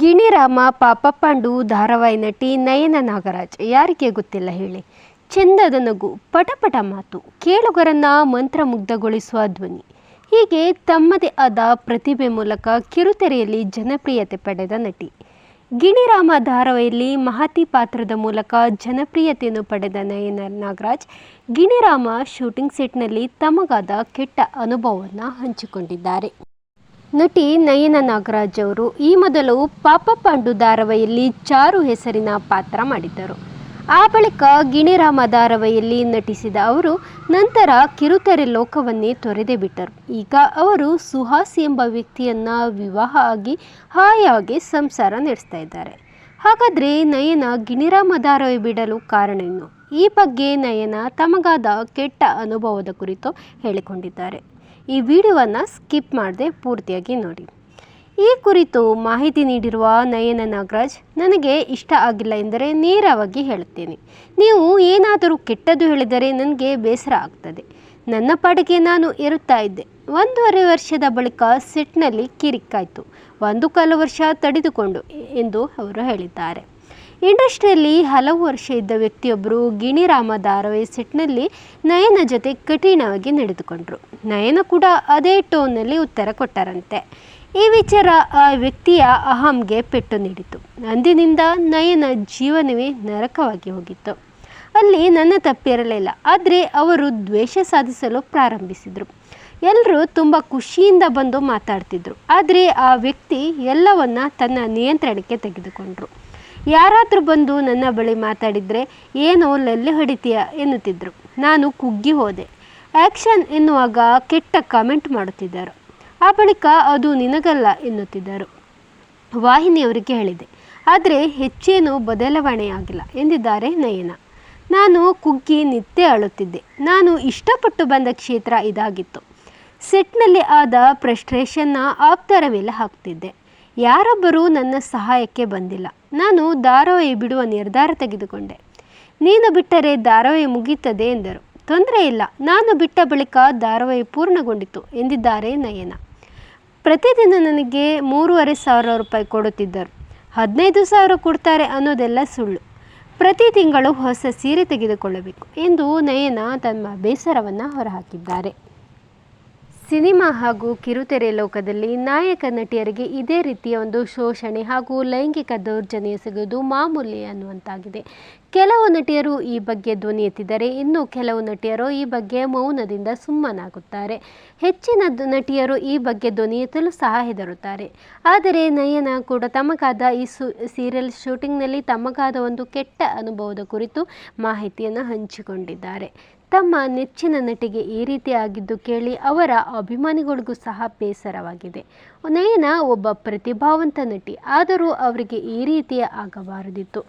ಗಿಣಿರಾಮ ಪಾಪಪ್ಪಂಡು ಧಾರಾವಾಹಿ ನಟಿ ನಯನ ನಾಗರಾಜ್, ಯಾರಿಗೆ ಗೊತ್ತಿಲ್ಲ ಹೇಳಿ. ಚೆಂದದ ನಗು, ಪಟಪಟ ಮಾತು, ಕೇಳುಗರನ್ನ ಮಂತ್ರಮುಗ್ಧಗೊಳಿಸುವ ಧ್ವನಿ. ಹೀಗೆ ತಮ್ಮದೇ ಆದ ಪ್ರತಿಭೆ ಮೂಲಕ ಕಿರುತೆರೆಯಲ್ಲಿ ಜನಪ್ರಿಯತೆ ಪಡೆದ ನಟಿ. ಗಿಣಿರಾಮ ಧಾರಾವಾಹಿಯಲ್ಲಿ ಮಹತಿ ಪಾತ್ರದ ಮೂಲಕ ಜನಪ್ರಿಯತೆಯನ್ನು ಪಡೆದ ನಯನ ನಾಗರಾಜ್ ಗಿಣಿರಾಮ ಶೂಟಿಂಗ್ ಸೆಟ್ನಲ್ಲಿ ತಮಗಾದ ಕೆಟ್ಟ ಅನುಭವವನ್ನು ಹಂಚಿಕೊಂಡಿದ್ದಾರೆ. ನಟಿ ನಯನ ನಾಗರಾಜ್ ಅವರು ಈ ಮೊದಲು ಪಾಪ ಪಾಂಡು ಧಾರಾವಾಹಿಯಲ್ಲಿ ಚಾರು ಹೆಸರಿನ ಪಾತ್ರ ಮಾಡಿದ್ದರು. ಆ ಬಳಿಕ ಗಿಣಿರಾಮ ಧಾರಾವಾಹಿಯಲ್ಲಿ ನಟಿಸಿದ ಅವರು, ನಂತರ ಕಿರುತೆರೆ ಲೋಕವನ್ನೇ ತೊರೆದೇ ಬಿಟ್ಟರು. ಈಗ ಅವರು ಸುಹಾಸ್ ಎಂಬ ವ್ಯಕ್ತಿಯನ್ನ ವಿವಾಹ ಆಗಿ ಹಾಯಾಗಿ ಸಂಸಾರ ನಡೆಸ್ತಾ ಇದ್ದಾರೆ. ಹಾಗಾದರೆ ನಯನ ಗಿಣಿರಾಮ ಧಾರಾವಾಹಿ ಬಿಡಲು ಕಾರಣ ಏನು? ಈ ಬಗ್ಗೆ ನಯನ ತಮಗಾದ ಕೆಟ್ಟ ಅನುಭವದ ಕುರಿತು ಹೇಳಿಕೊಂಡಿದ್ದಾರೆ. ಈ ವಿಡಿಯೋವನ್ನು ಸ್ಕಿಪ್ ಮಾಡದೆ ಪೂರ್ತಿಯಾಗಿ ನೋಡಿ. ಈ ಕುರಿತು ಮಾಹಿತಿ ನೀಡಿರುವ ನಯನ ನಾಗರಾಜ್, ನನಗೆ ಇಷ್ಟ ಆಗಿಲ್ಲ ಎಂದರೆ ನೇರವಾಗಿ ಹೇಳುತ್ತೇನೆ. ನೀವು ಏನಾದರೂ ಕೆಟ್ಟದ್ದು ಹೇಳಿದರೆ ನನಗೆ ಬೇಸರ ಆಗ್ತದೆ. ನನ್ನ ಪಾಡಿಗೆ ನಾನು ಇರುತ್ತಾ ಇದ್ದೆ. ಒಂದೂವರೆ ವರ್ಷದ ಬಳಿಕ ಸೆಟ್ನಲ್ಲಿ ಕಿರಿಕ್ಕಾಯಿತು. ಒಂದು ಕಾಲು ವರ್ಷ ತಡೆದುಕೊಂಡು, ಎಂದು ಅವರು ಹೇಳಿದ್ದಾರೆ. ಇಂಡಸ್ಟ್ರಿಯಲ್ಲಿ ಹಲವು ವರ್ಷ ಇದ್ದ ವ್ಯಕ್ತಿಯೊಬ್ಬರು ಗಿಣಿರಾಮ ಧಾರಾವಾಹಿ ಸೆಟ್ನಲ್ಲಿ ನಯನ ಜೊತೆ ಕಠಿಣವಾಗಿ ನಡೆದುಕೊಂಡರು. ನಯನ ಕೂಡ ಅದೇ ಟೋನ್ನಲ್ಲಿ ಉತ್ತರ ಕೊಟ್ಟರಂತೆ. ಈ ವಿಚಾರ ಆ ವ್ಯಕ್ತಿಯ ಅಹಂಗೆ ಪೆಟ್ಟು ನೀಡಿತು ಅಂದಿನಿಂದ ನಯನ ಜೀವನವೇ ನರಕವಾಗಿ ಹೋಗಿತ್ತು. ಅಲ್ಲಿ ನನ್ನ ತಪ್ಪಿರಲಿಲ್ಲ. ಆದರೆ ಅವರು ದ್ವೇಷ ಸಾಧಿಸಲು ಪ್ರಾರಂಭಿಸಿದರು. ಎಲ್ಲರೂ ತುಂಬ ಖುಷಿಯಿಂದ ಬಂದು ಮಾತಾಡ್ತಿದ್ರು. ಆದರೆ ಆ ವ್ಯಕ್ತಿ ಎಲ್ಲವನ್ನ ತನ್ನ ನಿಯಂತ್ರಣಕ್ಕೆ ತೆಗೆದುಕೊಂಡ್ರು. ಯಾರಾದರೂ ಬಂದು ನನ್ನ ಬಳಿ ಮಾತಾಡಿದರೆ, ಏನೋ ಲಲ್ಲೆ ಹೊಡಿತೀಯ? ಎನ್ನುತ್ತಿದ್ದರು ನಾನು ಕುಗ್ಗಿ ಹೋದೆ. ಆ್ಯಕ್ಷನ್ ಎನ್ನುವಾಗ ಕೆಟ್ಟ ಕಮೆಂಟ್ ಮಾಡುತ್ತಿದ್ದರು. ಆ ಬಳಿಕ ಅದು ನಿನಗಲ್ಲ ಎನ್ನುತ್ತಿದ್ದರು. ವಾಹಿನಿಯವರಿಗೆ ಹೇಳಿದೆ. ಆದರೆ ಹೆಚ್ಚೇನೂ ಬದಲಾವಣೆಯಾಗಿಲ್ಲ ಎಂದಿದ್ದಾರೆ ನಯನ. ನಾನು ಕುಗ್ಗಿ ನಿತ್ಯ ಅಳುತ್ತಿದ್ದೆ. ನಾನು ಇಷ್ಟಪಟ್ಟು ಬಂದ ಕ್ಷೇತ್ರ ಇದಾಗಿತ್ತು. ಸೆಟ್ನಲ್ಲಿ ಆದ ಫ್ರಸ್ಟ್ರೇಷನ್ನ ಆಪ್ತರ ಮೇಲೆ ಹಾಕ್ತಿದ್ದೆ. ಯಾರೊಬ್ಬರೂ ನನ್ನ ಸಹಾಯಕ್ಕೆ ಬಂದಿಲ್ಲ. ನಾನು ಧಾರಾವಾಹಿ ಬಿಡುವ ನಿರ್ಧಾರ ತೆಗೆದುಕೊಂಡೆ. ನೀನು ಬಿಟ್ಟರೆ ಧಾರಾವಾಹಿ ಮುಗೀತದೆ ಎಂದರು. ತೊಂದರೆ ಇಲ್ಲ. ನಾನು ಬಿಟ್ಟ ಬಳಿಕ ಧಾರಾವಾಹಿ ಪೂರ್ಣಗೊಂಡಿತು ಎಂದಿದ್ದಾರೆ ನಯನ. ಪ್ರತಿದಿನ ನನಗೆ ಮೂರುವರೆ ಸಾವಿರ ರೂಪಾಯಿ ಕೊಡುತ್ತಿದ್ದರು. ಹದಿನೈದು ಸಾವಿರ ಕೊಡ್ತಾರೆ ಅನ್ನೋದೆಲ್ಲ ಸುಳ್ಳು. ಪ್ರತಿ ತಿಂಗಳು ಹೊಸ ಸೀರೆ ತೆಗೆದುಕೊಳ್ಳಬೇಕು ಎಂದು ನಯನ ತಮ್ಮ ಬೇಸರವನ್ನು ಹೊರಹಾಕಿದ್ದಾರೆ. ಸಿನಿಮಾ ಹಾಗೂ ಕಿರುತೆರೆ ಲೋಕದಲ್ಲಿ ನಾಯಕ ನಟಿಯರಿಗೆ ಇದೇ ರೀತಿಯ ಒಂದು ಶೋಷಣೆ ಹಾಗೂ ಲೈಂಗಿಕ ದೌರ್ಜನ್ಯ ಸಿಗುವುದು ಮಾಮೂಲಿ ಅನ್ನುವಂತಾಗಿದೆ. ಕೆಲವು ನಟಿಯರು ಈ ಬಗ್ಗೆ ಧ್ವನಿ ಎತ್ತಿದರೆ ಇನ್ನು ಕೆಲವು ನಟಿಯರು ಈ ಬಗ್ಗೆ ಮೌನದಿಂದ ಸುಮ್ಮನಾಗುತ್ತಾರೆ. ಹೆಚ್ಚಿನ ನಟಿಯರು ಈ ಬಗ್ಗೆ ಧ್ವನಿ ಎತ್ತಲು ಸಹ ಹೆದರುತ್ತಾರೆ. ಆದರೆ ನಯನ ಕೂಡ ತಮಗಾದ ಈ ಸು ಸೀರಿಯಲ್ ಶೂಟಿಂಗ್ನಲ್ಲಿ ತಮಗಾದ ಒಂದು ಕೆಟ್ಟ ಅನುಭವದ ಕುರಿತು ಮಾಹಿತಿಯನ್ನು ಹಂಚಿಕೊಂಡಿದ್ದಾರೆ. ತಮ್ಮ ನೆಚ್ಚಿನ ನಟಿಗೆ ಈ ರೀತಿ ಆಗಿದ್ದು ಕೇಳಿ ಅವರ ಅಭಿಮಾನಿಗಳಿಗೂ ಸಹ ಬೇಸರವಾಗಿದೆ. ನಯನ ಒಬ್ಬ ಪ್ರತಿಭಾವಂತ ನಟಿ, ಆದರೂ ಅವರಿಗೆ ಈ ರೀತಿಯ ಆಗಬಾರದಿತ್ತು.